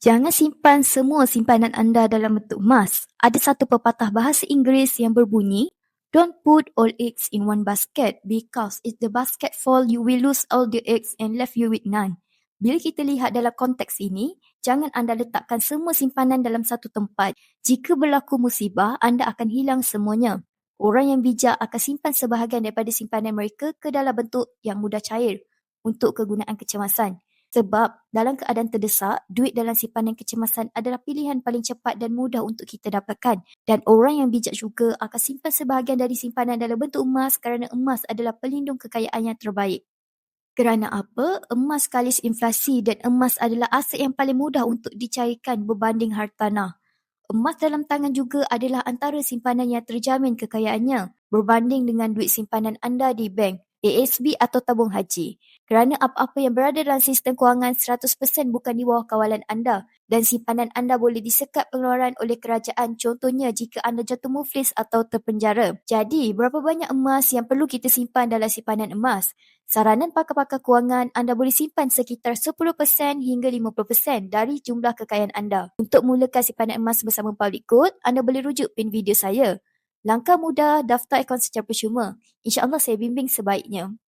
Jangan simpan semua simpanan anda dalam bentuk emas. Ada satu pepatah bahasa Inggeris yang berbunyi, Don't put all eggs in one basket because if the basket fall, you will lose all the eggs and left you with none. Bila kita lihat dalam konteks ini, jangan anda letakkan semua simpanan dalam satu tempat. Jika berlaku musibah, anda akan hilang semuanya. Orang yang bijak akan simpan sebahagian daripada simpanan mereka ke dalam bentuk yang mudah cair untuk kegunaan kecemasan. Sebab dalam keadaan terdesak, duit dalam simpanan kecemasan adalah pilihan paling cepat dan mudah untuk kita dapatkan. Dan orang yang bijak juga akan simpan sebahagian dari simpanan dalam bentuk emas kerana emas adalah pelindung kekayaan yang terbaik. Kerana apa? Emas kalis inflasi dan emas adalah aset yang paling mudah untuk dicairkan berbanding hartanah. Emas dalam tangan juga adalah antara simpanan yang terjamin kekayaannya berbanding dengan duit simpanan anda di bank. ASB atau tabung haji. Kerana apa-apa yang berada dalam sistem kewangan 100% bukan di bawah kawalan anda dan simpanan anda boleh disekat pengeluaran oleh kerajaan contohnya jika anda jatuh muflis atau terpenjara. Jadi, berapa banyak emas yang perlu kita simpan dalam simpanan emas? Saranan pakar-pakar kewangan, anda boleh simpan sekitar 10% hingga 50% dari jumlah kekayaan anda. Untuk mulakan simpanan emas bersama Public Gold, anda boleh rujuk pin video saya. Langkah mudah daftar akaun secara percuma. InsyaAllah saya bimbing sebaiknya.